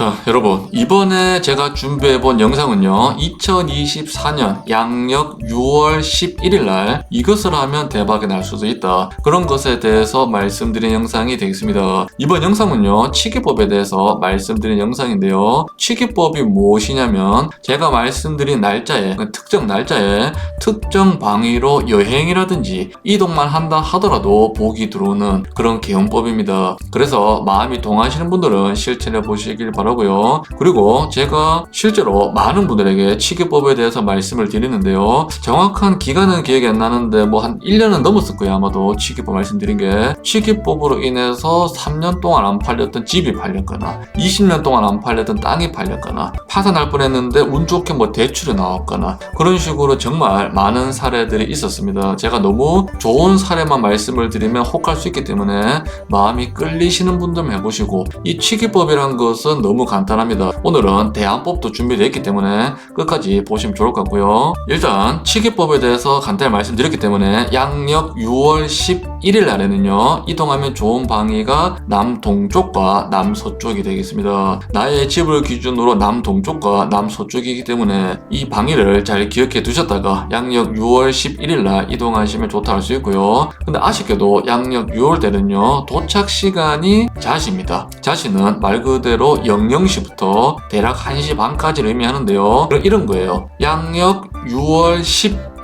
자, 여러분, 이번에 제가 준비해본 영상은요, 2024년 양력 6월 11일 날 이것을 하면 대박이 날 수도 있다. 그런 것에 대해서 말씀드린 영상이 되겠습니다. 이번 영상은요, 치기법에 대해서 말씀드린 영상인데요. 치기법이 무엇이냐면, 제가 말씀드린 날짜에, 그 특정 날짜에 특정 방위로 여행이라든지 이동만 한다 하더라도 복이 들어오는 그런 개헌법입니다. 그래서 마음이 동하시는 분들은 실천해 보시길 바 라고요. 그리고 제가 실제로 많은 분들에게 치기법에 대해서 말씀을 드리는데요. 정확한 기간은 기억이 안 나는데 뭐 한 1년은 넘었을 거예요. 아마도 치기법 말씀드린 게 치기법으로 인해서 3년 동안 안 팔렸던 집이 팔렸거나 20년 동안 안 팔렸던 땅이 팔렸거나 파산할 뻔했는데 운 좋게 뭐 대출이 나왔거나 그런 식으로 정말 많은 사례들이 있었습니다. 제가 너무 좋은 사례만 말씀을 드리면 혹할 수 있기 때문에 마음이 끌리시는 분들만 해보시고 이 치기법이란 것은 너무 간단합니다. 오늘은 대안법도 준비되어 있기 때문에 끝까지 보시면 좋을 것 같고요. 일단 치기법에 대해서 간단히 말씀드렸기 때문에 양력 6월 11일 날에는요 이동하면 좋은 방위가 남동쪽과 남서쪽이 되겠습니다. 나의 집을 기준으로 남동쪽과 남서쪽이기 때문에 이 방위를 잘 기억해 두셨다가 양력 6월 11일 날 이동하시면 좋다 할 수 있고요. 근데 아쉽게도 양력 6월 때는요 도착 시간이 자시입니다. 자시는 말 그대로 00시부터 대략 1시 반까지를 의미하는데요. 이런 거예요. 양력 6월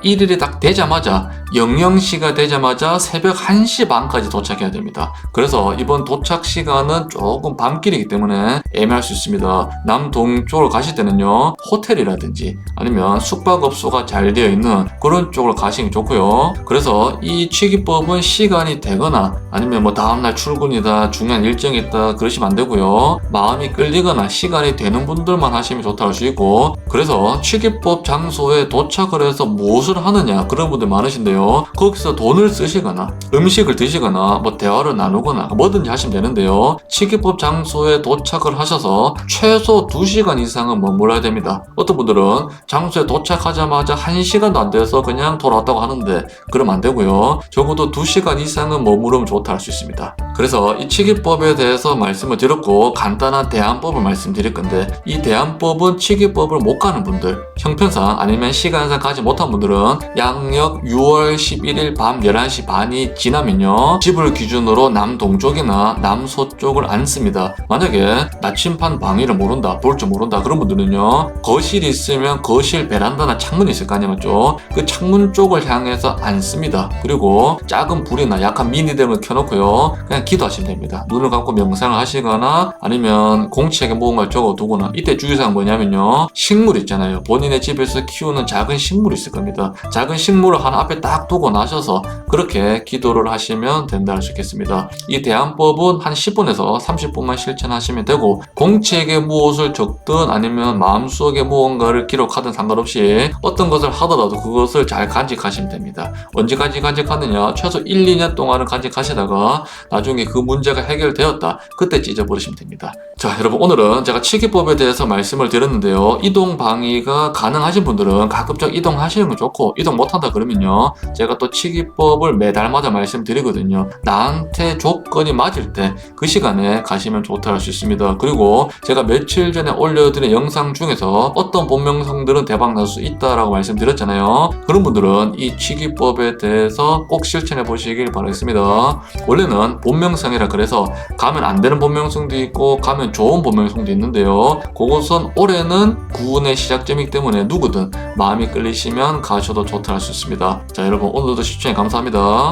11일이 딱 되자마자 00시가 되자마자 새벽 1시 반까지 도착해야 됩니다. 그래서 이번 도착 시간은 조금 밤길이기 때문에 애매할 수 있습니다. 남동쪽으로 가실 때는요, 호텔이라든지 아니면 숙박업소가 잘 되어 있는 그런 쪽으로 가시면 좋고요. 그래서 이 취기법은 시간이 되거나 아니면 뭐 다음날 출근이다, 중요한 일정이 있다 그러시면 안 되고요. 마음이 끌리거나 시간이 되는 분들만 하시면 좋다고 할수 있고 그래서 취기법 장소에 도착을 해서 무엇 을 하느냐 그런 분들 많으신데요. 거기서 돈을 쓰시거나 음식을 드시거나 뭐 대화를 나누거나 뭐든지 하시면 되는데요. 치기법 장소에 도착을 하셔서 최소 2시간 이상은 머물러야 됩니다. 어떤 분들은 장소에 도착하자마자 1시간도 안 돼서 그냥 돌아왔다고 하는데 그러면 안 되고요. 적어도 2시간 이상은 머무르면 좋다 할 수 있습니다. 그래서 이 치기법에 대해서 말씀을 드렸고 간단한 대안법을 말씀드릴 건데 이 대안법은 치기법을 못 가는 분들 형편상 아니면 시간상 가지 못한 분들은 양력 6월 11일 밤 11시 반이 지나면요 집을 기준으로 남동쪽이나 남서쪽을 안 씁니다. 만약에 나침판 방위를 모른다 볼 줄 모른다 그런 분들은요 거실이 있으면 거실 베란다나 창문이 있을 거 아니에요 맞죠? 그 창문 쪽을 향해서 안 씁니다. 그리고 작은 불이나 약한 미니등을 켜놓고요 그냥 기도하시면 됩니다. 눈을 감고 명상을 하시거나 아니면 공책에 무언가를 적어두거나 이때 주의사항 뭐냐면요. 식물 있잖아요. 본인의 집에서 키우는 작은 식물이 있을 겁니다. 작은 식물을 하나 앞에 딱 두고 나셔서 그렇게 기도를 하시면 된다 할 수 있겠습니다. 이 대안법은 한 10분에서 30분만 실천하시면 되고 공책에 무엇을 적든 아니면 마음속에 무언가를 기록하든 상관없이 어떤 것을 하더라도 그것을 잘 간직하시면 됩니다. 언제까지 간직하느냐? 최소 1, 2년 동안은 간직하시다가 나중에 그 문제가 해결되었다. 그때 찢어버리시면 됩니다. 자 여러분 오늘은 제가 치기법에 대해서 말씀을 드렸는데요. 이동 방위가 가능하신 분들은 가급적 이동하시는 건 좋고 이동 못한다 그러면요. 제가 또 치기법 을 매달마다 말씀드리거든요. 나한테 조건이 맞을 때 그 시간에 가시면 좋다 할 수 있습니다. 그리고 제가 며칠 전에 올려드린 영상 중에서 어떤 본명성들은 대박 날 수 있다라고 말씀드렸잖아요. 그런 분들은 이 치기법에 대해서 꼭 실천해 보시길 바라겠습니다. 원래는 본명성이라 그래서 가면 안 되는 본명성도 있고 가면 좋은 본명성도 있는데요. 그것은 올해는 구운의 시작점이기 때문에 누구든 마음이 끌리시면 가셔도 좋다 할 수 있습니다. 자 여러분 오늘도 시청해 감사합니다